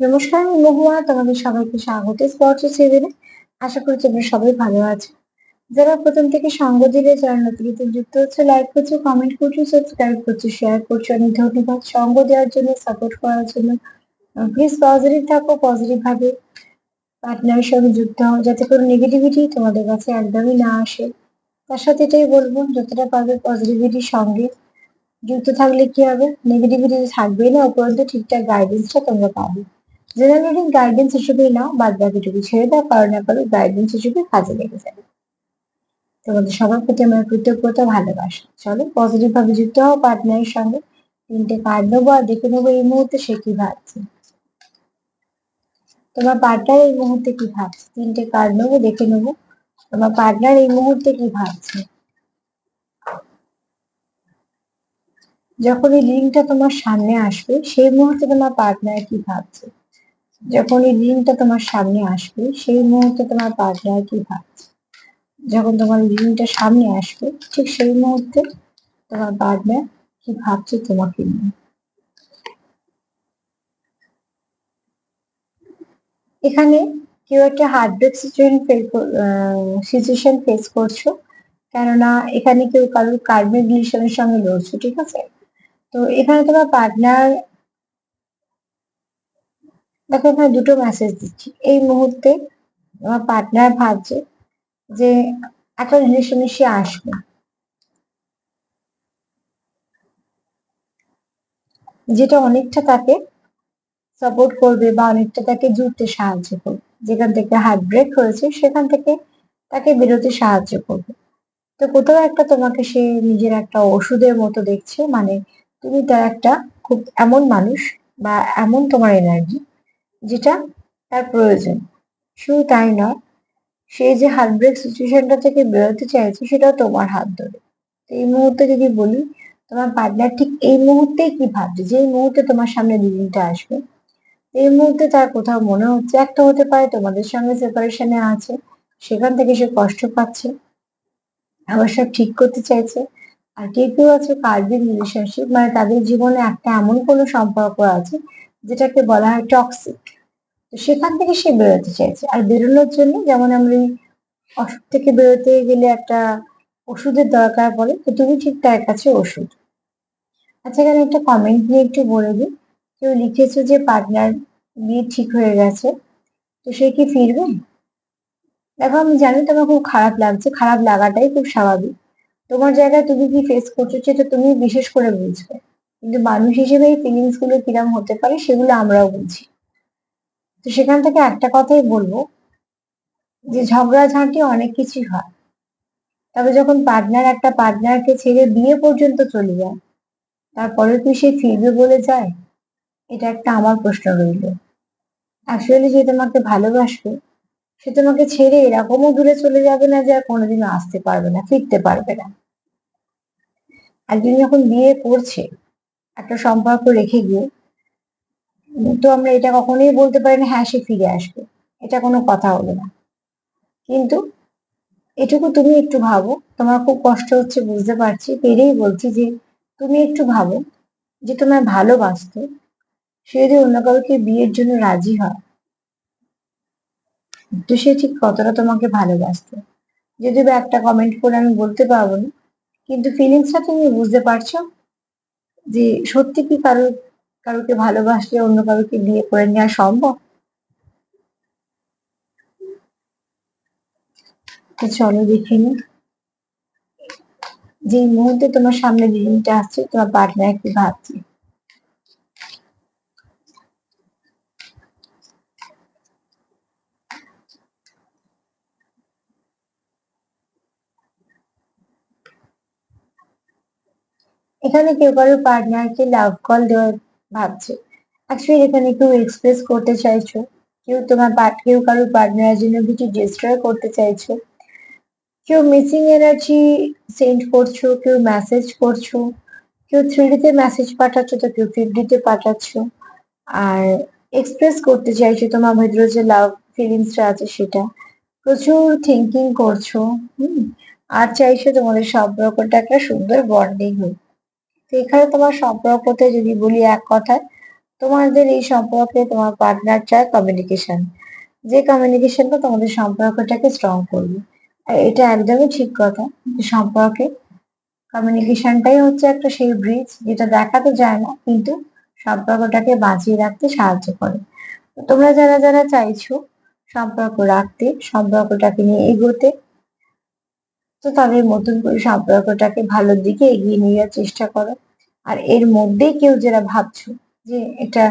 নমস্কার, আমি মহুয়া, তোমাদের সবাইকে স্বাগত স্পর্শ সেভেনে আশা করি তোমরা সবাই ভালো আছো। যারা প্রথম থেকে সঙ্গ দিলে, যারা নতুন নতুন যুক্ত হচ্ছে লাইক করছ কমেন্ট করছ সাবস্ক্রাইব করছ শেয়ার করছ অনেক ধন্যবাদ। সঙ্গ দেওয়ার জন্য সাপোর্ট করার জন্য প্লিজ পজিটিভ থাকো পজিটিভ ভাবে পার্টনারের সঙ্গে যুক্ত হও, যাতে কোনো নেগেটিভিটি তোমাদের কাছে একদমই না আসে। তার সাথে এটাই বলব, যতটা পারবে পজিটিভিটির সঙ্গে যুক্ত থাকলে কি হবে? নেগেটিভিটি থাকবেই না, উপরন্ত ঠিকঠাক গাইডেন্সটা তোমরা পাবে। জেনারেলিং গাইডেন্স হিসেবেই নাও, বাদ বাকিটুকু ছেড়ে দাও কারও না কারও গাইডেন্স হিসেবে কাজে লেগে যাবে। তোমাদের সবার প্রতি আমার কৃতজ্ঞতা, ভালোবাসা। চলো পজিটিভ ভাবে যুক্ত হও পার্টনারের সঙ্গে। তিনটে কার্ড নেব আর দেখে নেব এই মুহূর্তে সে কি ভাবছে। তোমার পার্টনার এই মুহূর্তে কি ভাবছে? তিনটে কার্ড নেব, দেখে নেব। তোমার পার্টনার এই মুহূর্তে কি ভাবছে? যখন এই লিঙ্কটা তোমার সামনে আসবে, সেই মুহূর্তে তোমার পার্টনার কি ভাবছে? যখন এই রিংটা তোমার সামনে আসবে, সেই মুহূর্তে তোমার পার্টনার কি ভাবছে যখন তোমার রিংটা সামনে আসবে, ঠিক সেই মুহূর্তে তোমার পার্টনার কি ভাবছে তোমাকে নিয়ে। এখানে কেউ একটা heartbreak situation fail situation face করছ, কেননা এখানে কেউ কারোর কার্মিক রিলেশনের সঙ্গে লড়ছো, ঠিক আছে? তো এখানে তোমার পার্টনার দেখো এখানে দুটো মেসেজ দিচ্ছি। এই মুহূর্তে আমার পার্টনার ভাবছে যে একটা রিলেশনে সে আসবে। যেটা অনেকটা তাকে সাপোর্ট করবে বা অনেকটা তাকে জুড়তে সাহায্য করবে। যেখান থেকে হার্ট ব্রেক হয়েছে, সেখান থেকে তাকে বেরোতে সাহায্য করবে। তো কোথাও একটা তোমাকে সে নিজের একটা ওষুধের মতো দেখছে মানে তুমি তার একটা খুব এমন মানুষ বা এমন তোমার এনার্জি যেটা তার প্রয়োজন। শুধু তাই নয়, সে যে ব্রেক সিচুয়েশনটা থেকে বেরোতে চাইছে, সেটাও তোমার হাত ধরে। তো এই মুহূর্তে যদি বলি, তোমার পার্টনার ঠিক এই মুহূর্তে কি ভাবছে? যে মুহূর্তে তোমার সামনে দিনটা আসবে, এই মুহূর্তে তার কোথাও মনে হচ্ছে একটা হতে পারে, তোমাদের সঙ্গে সেপারেশনে আছে, সেখান থেকে সে কষ্ট পাচ্ছে, আবার সব ঠিক করতে চাইছে, আর কেউ কেউ আছে কার্বিক রিলেশনশিপ মানে তাদের জীবনে একটা এমন কোনো সম্পর্ক আছে যেটাকে বলা হয় টক্সিক তো সেখান থেকে সে বেরোতে চাইছে। আর বেরোনোর জন্য যেমন আমরা অসুখ থেকে বেরোতে গেলে একটা ওষুধের দরকার পড়ে, তো তুমি ঠিক তার কাছে ওষুধ। আচ্ছা এখানে একটা কমেন্ট নিয়ে একটু বলে দিই। কেউ লিখেছে যে পার্টনার বিয়ে ঠিক হয়ে গেছে, তো সে কি ফিরবে? দেখো, আমি জানি তোমার খুব খারাপ লাগছে। খারাপ লাগাটাই খুব স্বাভাবিক। তোমার জায়গায় তুমি কি ফেস করছ সেটা তুমি বিশেষ করে বুঝবে। কিন্তু মানুষ হিসেবে এই ফিলিংসগুলো কিরম হতে পারে সেগুলো আমরাও বুঝি তো সেখান থেকে একটা কথাই বলব যে ঝগড়াঝাঁটি অনেক কিছুই হয়। তবে যখন পার্টনার একটা পার্টনারকে ছেড়ে বিয়ে পর্যন্ত চলে যায়, তারপরে কি সে ফিরবে বলে যায়, এটা একটা আমার প্রশ্ন রইল। অ্যাকচুয়ালি যে তোমাকে ভালোবাসবে, সে তোমাকে ছেড়ে এরকমও দূরে চলে যাবে না যে আর কোনোদিনও আসতে পারবে না, ফিরতে পারবে না। একদিন যখন বিয়ে করছে একটা সম্পর্ক রেখে গিয়ে, তো আমরা এটা কখনোই বলতে পারি না হ্যাঁ সে ফিরে আসবে। এটা কোনো কথা হলো না। কিন্তু এটুকু তুমি একটু ভাবো, তোমার খুব কষ্ট হচ্ছে, বুঝতে পারছি, পেরেই বলছি যে তুমি একটু ভাবো যে তোমার ভালোবাসতো, সে যদি অন্য কাউকে বিয়ের জন্য রাজি হয়, তো সে ঠিক কতটা তোমাকে ভালোবাসতো। যদি বা একটা কমেন্ট করে আমি বলতে পারব না, কিন্তু ফিলিংসটা তুমি বুঝতে পারছ? যে সত্যি কি কারও কারোকে ভালোবাসলে অন্য কারোকে বিয়ে করে নেওয়া সম্ভব? তো চলো দেখে নি। যে মুহূর্তে তোমার সামনে দিনটা আসছে, তোমার পার্টনার কি ভাবছে। এখানে কেউ কারোর পার্টনারকে লাভ কল দেওয়ার ভাবছে। অ্যাকচুয়ালি এখানে কেউ এক্সপ্রেস করতে চাইছো? কেউ তোমার কেউ কারোর পার্টনারের জন্য কিছু ডিস্ট্রয় করতে চাইছো? কেউ মিসিং এনার্জি সেন্ড করছ? কেউ মেসেজ করছ? কেউ থ্রিডিতে মেসেজ পাঠাচ্ছ তো কেউ ফিফডিতে পাঠাচ্ছ? আর এক্সপ্রেস করতে চাইছো তোমার ভেতরে যে লাভ ফিলিংসটা আছে সেটা? প্রচুর থিঙ্কিং করছ, হুম? আর চাইছো তোমাদের সম্পর্কটা একটা সুন্দর বন্ডিং হোক। তো এখানে তোমার সম্পর্কতে যদি বলি এক কথায়, তোমাদের এই সম্পর্কে তোমার পার্টনার চায় কমিউনিকেশন যে কমিউনিকেশনটা তোমাদের সম্পর্কটাকে স্ট্রং করবে। আর এটা একদমই ঠিক কথা যে সম্পর্কে কমিউনিকেশনটাই হচ্ছে একটা সেই ব্রিজ যেটা দেখাতে যায় না, কিন্তু সম্পর্কটাকে বাঁচিয়ে রাখতে সাহায্য করে। তোমরা যারা যারা চাইছো সম্পর্ক রাখতে, সম্পর্কটাকে নিয়ে এগোতে তো তাদের মতন করে সম্পর্কটাকে ভালোর দিকে এগিয়ে নিয়ে যাওয়ার চেষ্টা করো। আর এর মধ্যেই কেউ যারা ভাবছ যে এটা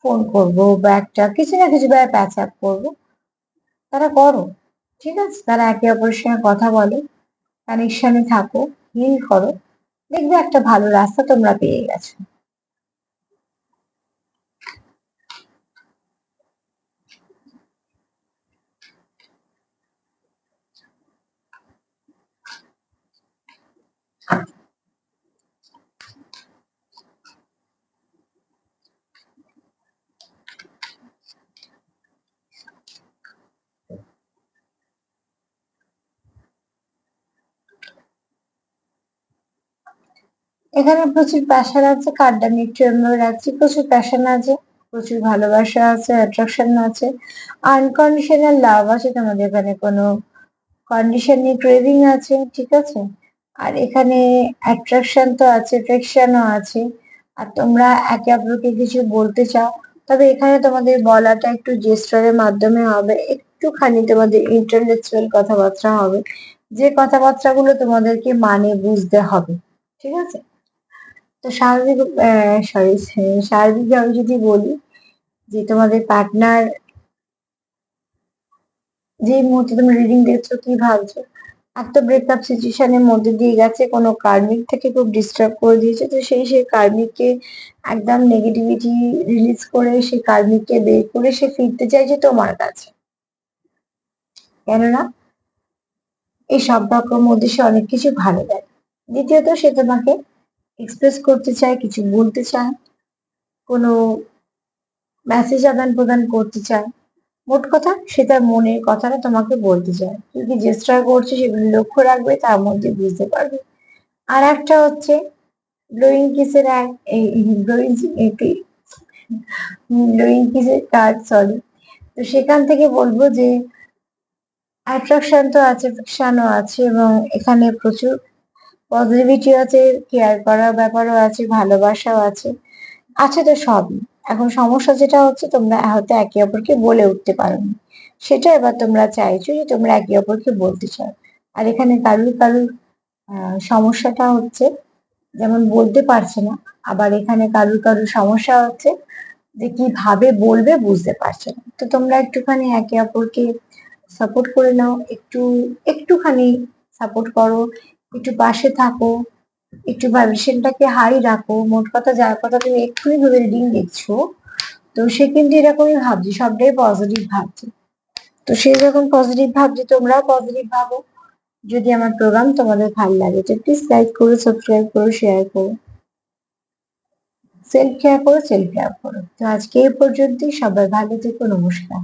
ফোন করব বা একটা কিছু না কিছু ভাবে প্যাচ আপ করব, তারা করো, ঠিক আছে? তারা একে অপরের সঙ্গে কথা বলো কানেকশনে থাকো হিল করো, দেখবে একটা ভালো রাস্তা তোমরা পেয়ে গেছো। এখানে প্রচুর প্যাশন আছে কার্ডটা নিশ্চয় রাখছি। প্রচুর প্যাশন আছে, প্রচুর ভালোবাসা আছে অ্যাট্রাকশন আছে। আনকন্ডিশনাল লাভ আছে তোমাদের এখানে কোনো কন্ডিশন নেই ক্রেভিং আছে, ঠিক আছে? আর এখানে অ্যাট্রাকশন তো আছে অ্যাট্রাকশনও আছে। আর তোমরা একে অপরকে কিছু বলতে চাও, তবে এখানে তোমাদের বলাটা একটু জেস্টারের মাধ্যমে হবে। একটুখানি তোমাদের ইন্টারলেকচুয়াল কথাবার্তা হবে। যে কথাবার্তাগুলো তোমাদেরকে মানে বুঝতে হবে, ঠিক আছে? তো স্বাভাবিক সরি স্বাভাবিকভাবে যদি বলি যে তোমাদের পার্টনার যে মুহূর্তে তুমি রিডিং দেখছ, কি ভাবছ একটা ব্রেকআপ সিচুয়েশনের মধ্যে দিয়ে গেছে। কোনো কার্মিক থেকে খুব ডিস্টার্ব করে দিয়েছে। তো সেই সেই কার্মিককে একদম নেগেটিভিটি রিলিজ করে, সেই কার্মিককে বের করে সে ফিরতে চাইছে তোমার কাছে। কেননা এই সম্পর্কের মধ্যে সে অনেক কিছু ভালো দেয় দ্বিতীয়ত, সে তোমাকে এক্সপ্রেস করতে চায়, কিছু বলতে চায়, কোনো মেসেজ আদান প্রদান করতে চায়। মোট কথা সে তার মনের কথাটা তোমাকে বলতে চায় তুই কি চেষ্টা করছে সেগুলো লক্ষ্য রাখবে, তার মধ্যে বুঝতে পারবে। আর একটা হচ্ছে ব্লোয়িং কিসের এক, এই ব্লোয়িং ব্লোয়িং কিসের কার্ড সরি তো সেখান থেকে বলব যে অ্যাট্রাকশন তো আছে ফিকশনও আছে এবং এখানে প্রচুর পজিটিভিটি আছে কেয়ার করার ব্যাপারও আছে, ভালোবাসাও আছে। আছে তো সবই। এখন সমস্যা যেটা হচ্ছে তোমরা হয়তো একে অপরকে বলে উঠতে পারো সেটা এবার তোমরা চাইছো যে তোমরা একে অপরকে বলতে চাও। আর এখানে কারুর কারুর সমস্যাটা হচ্ছে, যেমন বলতে পারছে না, আবার এখানে কারুর কারুর সমস্যা হচ্ছে যে কীভাবে বলবে বুঝতে পারছে না। তো তোমরা একটুখানি একে অপরকে সাপোর্ট করে নাও, একটু, একটুখানি সাপোর্ট করো, একটু পাশে থাকো একটু ভাইব্রেশনটাকে হাই রাখো। মোট কথা যার কথা তুমি এক্ষুনি ভাবে রিডিং দেখছ, তো সে কিন্তু এরকমই ভাবছে, সবটাই পজিটিভ ভাবছে। তো সে যখন পজিটিভ ভাবছে, তোমরাও পজিটিভ ভাবো। যদি আমার প্রোগ্রাম তোমাদের ভালো লাগে, তো প্লিজ লাইক করো সাবস্ক্রাইব করো শেয়ার করো। সেলফ কেয়ার করো সেলফ কেয়ার করো। তো আজকে এই পর্যন্তই, সবাই ভালো থেকো, নমস্কার।